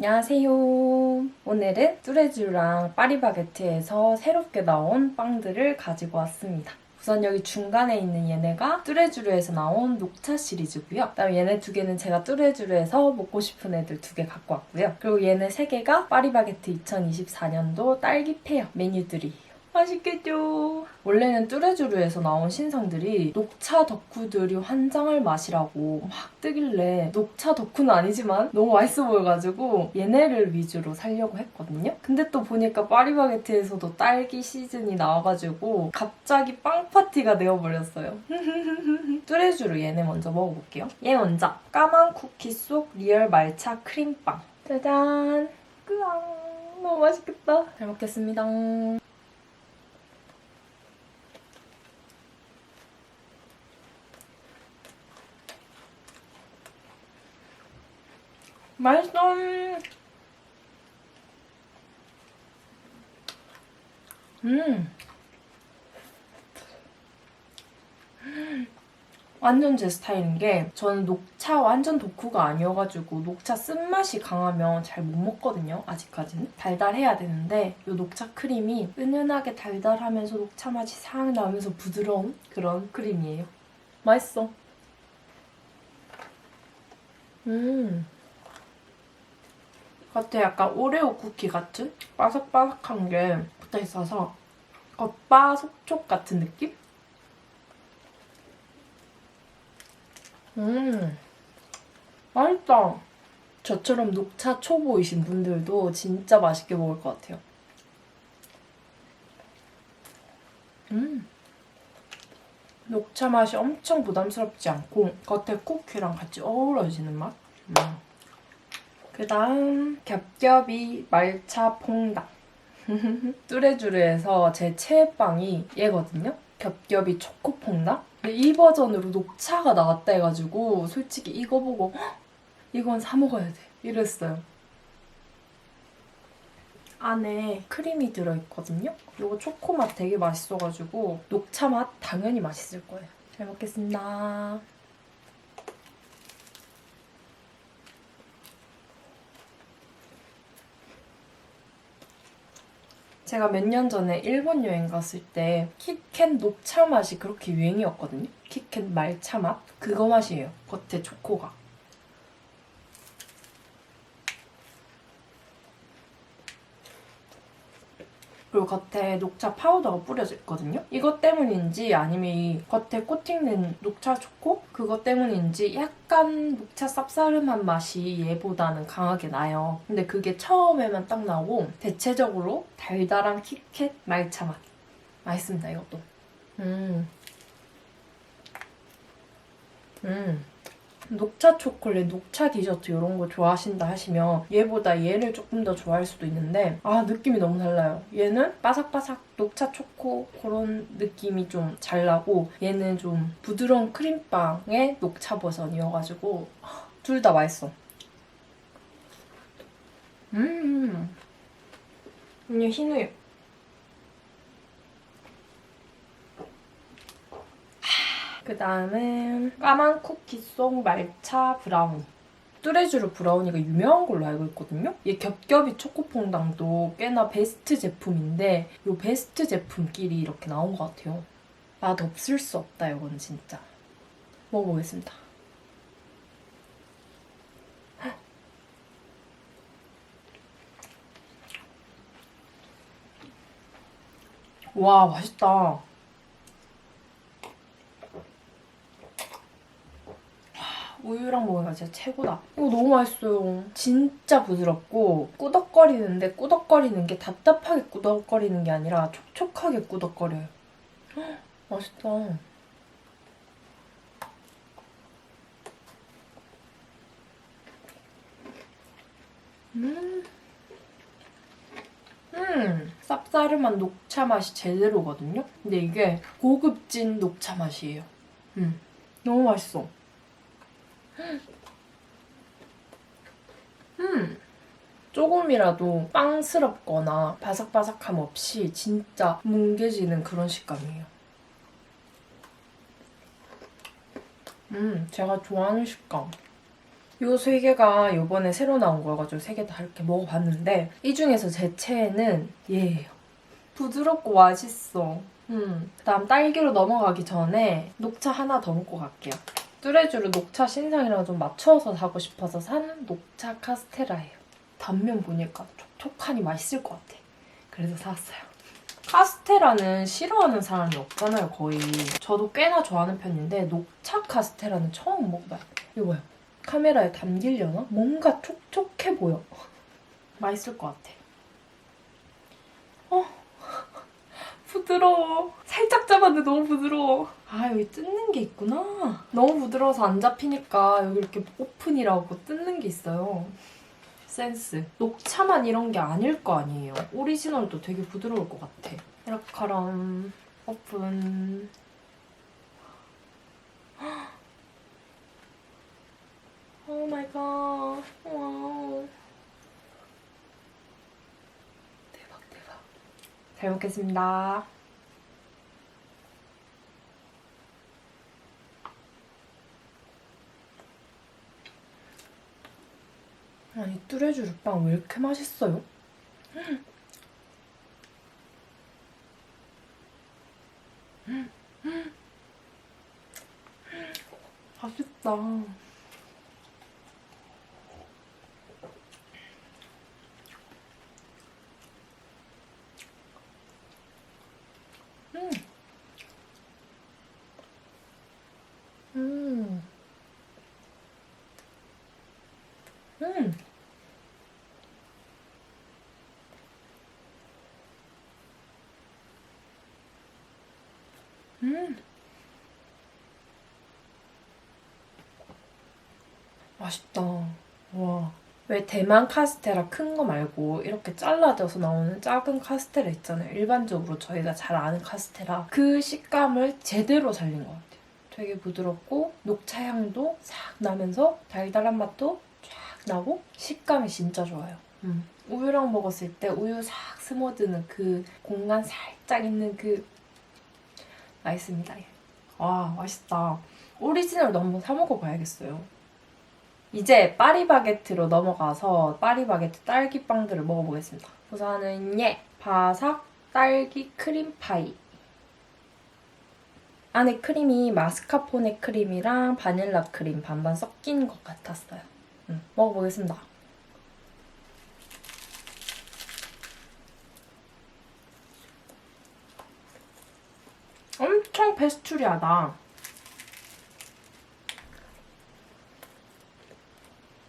안녕하세요. 오늘은 뚜레쥬랑 파리바게트에서 새롭게 나온 빵들을 가지고 왔습니다. 우선 여기 중간에 있는 얘네가 뚜레쥬르에서 나온 녹차 시리즈고요. 그다음 얘네 두 개는 제가 뚜레쥬르에서 먹고 싶은 애들 두 개 갖고 왔고요. 그리고 얘네 세 개가 파리바게트 2024년도 딸기 페어 메뉴들이에요. 맛있겠죠? 원래는 뚜레쥬르에서 나온 신상들이 녹차 덕후들이 환장할 맛이라고 막 뜨길래 녹차 덕후는 아니지만 너무 맛있어 보여가지고 얘네를 위주로 살려고 했거든요. 근데 또 보니까 파리바게트에서도 딸기 시즌이 나와가지고 갑자기 빵 파티가 되어버렸어요. 뚜레쥬르 얘네 먼저 먹어볼게요. 얘 먼저 까만 쿠키 속 리얼 말차 크림빵. 짜잔! 으앙! 너무 맛있겠다. 잘 먹겠습니다. 맛있어. 음. 완전 제 스타일인 게 저는 녹차 완전 덕후가 아니어가지고 녹차 쓴맛이 강하면 잘 못 먹거든요. 아직까지는. 달달해야 되는데 이 녹차 크림이 은은하게 달달하면서 녹차 맛이 싹 나면서 부드러운 그런 크림이에요. 맛있어. 음. 겉에 약간 오레오 쿠키 같은 바삭바삭한 게 붙어 있어서 겉바 속촉 같은 느낌? 음, 맛있다. 저처럼 녹차 초보이신 분들도 진짜 맛있게 먹을 것 같아요. 음, 녹차 맛이 엄청 부담스럽지 않고 겉에 쿠키랑 같이 어우러지는 맛. 음. 그 다음 겹겹이 말차 퐁당 뚜레쥬르에서 제 최애빵이 얘거든요. 겹겹이 초코 퐁당 근데 이 버전으로 녹차가 나왔다 해가지고 솔직히 이거 보고 "헉, 이건 사 먹어야 돼. 이랬어요. 안에 크림이 들어있거든요. 이거 초코 맛 되게 맛있어가지고 녹차 맛 당연히 맛있을 거예요. 잘 먹겠습니다 제가 몇 년 전에 일본 여행 갔을 때 키캣 녹차 맛이 그렇게 유행이었거든요. 키캣 말차 맛? 그거 맛이에요. 겉에 초코가. 그리고 겉에 녹차 파우더가 뿌려져 있거든요. 이것 때문인지 아니면 이 겉에 코팅된 녹차 초코? 그것 때문인지 약간 녹차 쌉싸름한 맛이 얘보다는 강하게 나요. 근데 그게 처음에만 딱 나오고 대체적으로 달달한 키캣 말차 맛. 맛있습니다, 이것도. 음. 음. 녹차 초콜릿, 녹차 디저트 이런 거 좋아하신다 하시면 얘보다 얘를 조금 더 좋아할 수도 있는데 아 느낌이 너무 달라요. 얘는 바삭바삭 녹차 초코 그런 느낌이 좀 잘 나고 얘는 좀 부드러운 크림빵의 녹차 버전이어가지고 둘 다 맛있어. 음, 그냥 흰우유. 그 다음은 까만 쿠키 속 말차 브라우니. 뚜레쥬르 브라우니가 유명한 걸로 알고 있거든요. 얘 겹겹이 초코퐁당도 꽤나 베스트 제품인데 이 베스트 제품끼리 이렇게 나온 것 같아요. 맛 없을 수 없다 이건 진짜. 먹어보겠습니다. 와 맛있다. 우유랑 먹으니까 진짜 최고다. 이거 너무 맛있어요. 진짜 부드럽고 꾸덕거리는데 꾸덕거리는 게 답답하게 꾸덕거리는 게 아니라 촉촉하게 꾸덕거려요. 헉, 맛있다. 음. 음, 쌉싸름한 녹차 맛이 제대로거든요? 근데 이게 고급진 녹차 맛이에요. 음, 너무 맛있어. 음. 조금이라도 빵스럽거나 바삭바삭함 없이 진짜 뭉개지는 그런 식감이에요. 음, 제가 좋아하는 식감. 요 세 개가 요번에 새로 나온 거여가지고 세 개 다 이렇게 먹어봤는데 이 중에서 제 최애는 얘예요. 부드럽고 맛있어. 음. 그다음 딸기로 넘어가기 전에 녹차 하나 더 먹고 갈게요. 뚜레쥬르 녹차 신상이랑 좀 맞춰서 사고 싶어서 산 녹차 카스테라예요. 단면 보니까 촉촉하니 맛있을 것 같아. 그래서 샀어요. 카스테라는 싫어하는 사람이 없잖아요, 거의. 저도 꽤나 좋아하는 편인데 녹차 카스테라는 처음 먹어봐요. 이거요. 카메라에 담기려나? 뭔가 촉촉해 보여. 맛있을 것 같아. 어, 부드러워. 살짝 잡았는데 너무 부드러워. 아, 여기 뜯는 게 있구나. 너무 부드러워서 안 잡히니까 여기 이렇게 오픈이라고 뜯는 게 있어요. 센스. 녹차만 이런 게 아닐 거 아니에요. 오리지널도 되게 부드러울 것 같아. 이렇게럼 오픈. 오 마이 갓. 와우. 대박 대박. 잘 먹겠습니다. 아니 뚜레쥬르 빵왜 이렇게 맛있어요? 맛있다. 음. 음. 음. 음. 맛있다. 와. 왜 대만 카스테라 큰 거 말고 이렇게 잘라져서 나오는 작은 카스테라 있잖아요. 일반적으로 저희가 잘 아는 카스테라. 그 식감을 제대로 살린 것 같아요. 되게 부드럽고 녹차 향도 싹 나면서 달달한 맛도 쫙 나고 식감이 진짜 좋아요. 음. 우유랑 먹었을 때 우유 싹 스며드는 그 공간 살짝 있는 그 맛있습니다. 예. 와 맛있다. 오리지널도 한번 사 먹어봐야겠어요. 이제 파리바게트로 넘어가서 파리바게트 딸기빵들을 먹어보겠습니다. 우선은 예 바삭 딸기 크림 파이. 안에 크림이 마스카포네 크림이랑 바닐라 크림 반반 섞인 것 같았어요. 음, 먹어보겠습니다. 엄청 페스츄리하다.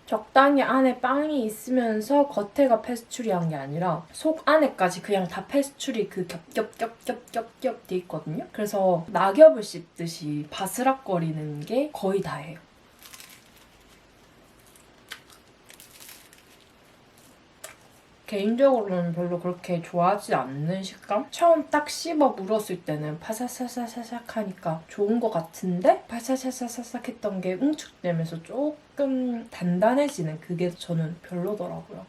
적당히 안에 빵이 있으면서 겉에가 페스츄리한 게 아니라 속 안에까지 그냥 다 페스츄리 그 겹겹겹겹겹겹 돼 있거든요. 그래서 낙엽을 씹듯이 바스락거리는 게 거의 다예요. 개인적으로는 별로 그렇게 좋아하지 않는 식감? 처음 딱 씹어 물었을 때는 파사사사사삭 하니까 좋은 것 같은데 파사사사사삭 했던 게 응축되면서 조금 단단해지는 그게 저는 별로더라고요.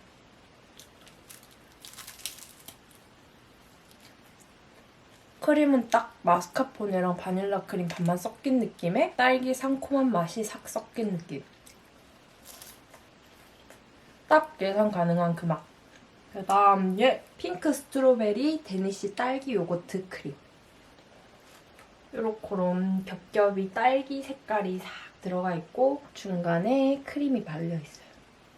크림은 딱 마스카포네랑 바닐라 크림 반만 섞인 느낌의 딸기 상콤한 맛이 싹 섞인 느낌. 딱 예상 가능한 그 맛. 그 다음 얘 핑크 스트로베리 데니시 딸기 요거트 크림 요렇게롬 겹겹이 딸기 색깔이 싹 들어가 있고 중간에 크림이 발려 있어요.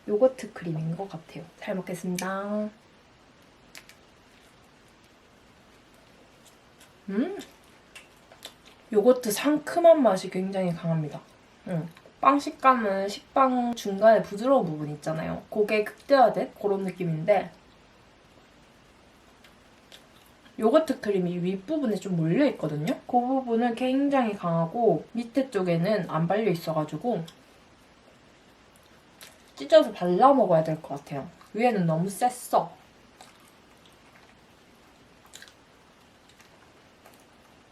요거트 크림인 것 같아요. 잘 먹겠습니다. 음! 요거트 상큼한 맛이 굉장히 강합니다. 음. 빵 식감은 식빵 중간에 부드러운 부분 있잖아요. 그게 극대화된 그런 느낌인데 요거트 크림이 윗부분에 좀 몰려있거든요? 그 부분은 굉장히 강하고 밑에 쪽에는 안 발려 있어가지고 찢어서 발라 먹어야 될 것 같아요. 위에는 너무 셌어.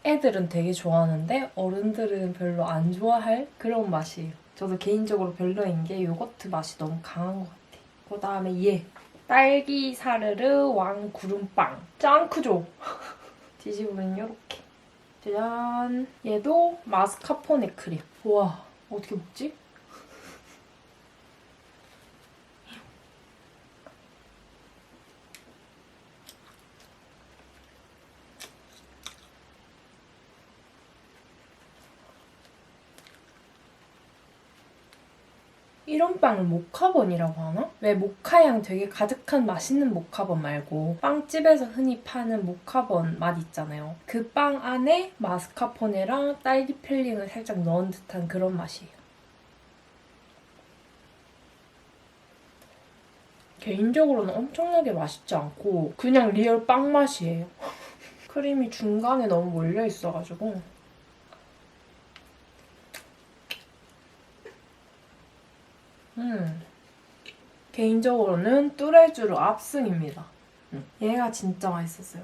애들은 되게 좋아하는데 어른들은 별로 안 좋아할 그런 맛이에요. 저도 개인적으로 별로인 게 요거트 맛이 너무 강한 것 같아. 그 다음에 얘 딸기 사르르 왕 구름빵 짱 크죠? 뒤집으면 이렇게 짜잔 얘도 마스카포네 크림 와 어떻게 먹지? 이런 빵을 모카본이라고 하나? 왜 모카향 되게 가득한 맛있는 모카본 말고 빵집에서 흔히 파는 모카본 맛 있잖아요. 그 빵 안에 마스카포네랑 딸기 필링을 살짝 넣은 듯한 그런 맛이에요. 개인적으로는 엄청나게 맛있지 않고 그냥 리얼 빵 맛이에요. 크림이 중간에 너무 몰려 있어가지고 음. 개인적으로는 뚜레쥬르 압승입니다. 얘가 진짜 맛있었어요.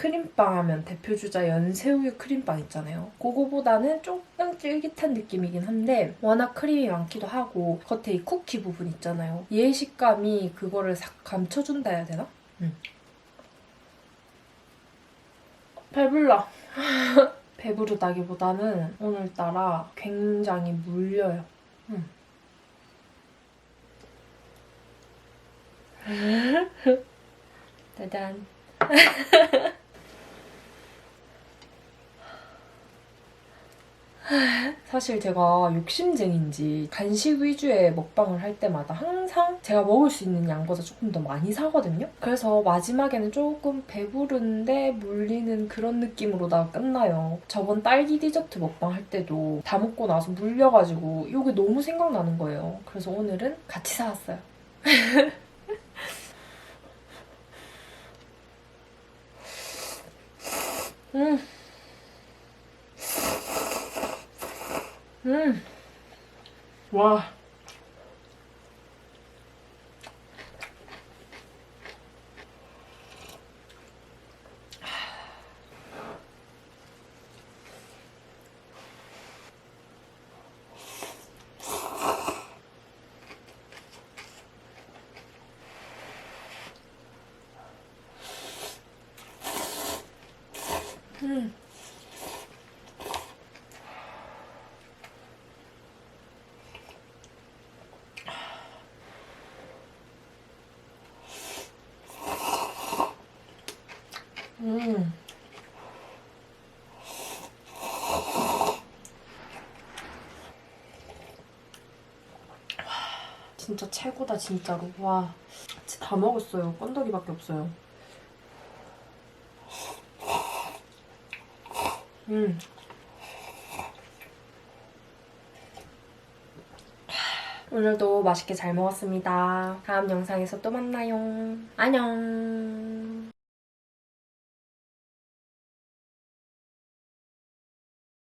크림빵 하면 대표 주자 연새우유 크림빵 있잖아요. 그거보다는 조금 쫄깃한 느낌이긴 한데 워낙 크림이 많기도 하고 겉에 이 쿠키 부분 있잖아요. 얘 식감이 그거를 싹 감춰준다 해야 되나? 음. 배불러. 배부르다기보다는 오늘따라 굉장히 물려요. 음. 짜잔. 사실 제가 욕심쟁인지 간식 위주의 먹방을 할 때마다 항상 제가 먹을 수 있는 양보다 조금 더 많이 사거든요. 그래서 마지막에는 조금 배부른데 물리는 그런 느낌으로다가 끝나요. 저번 딸기 디저트 먹방 할 때도 다 먹고 나서 물려가지고 이게 너무 생각나는 거예요. 그래서 오늘은 같이 사왔어요. 음. 음. 와. 음. 음. 진짜 최고다 진짜로. 와 다 먹었어요. 건더기밖에 없어요. 음. 오늘도 맛있게 잘 먹었습니다. 다음 영상에서 또 만나요. 안녕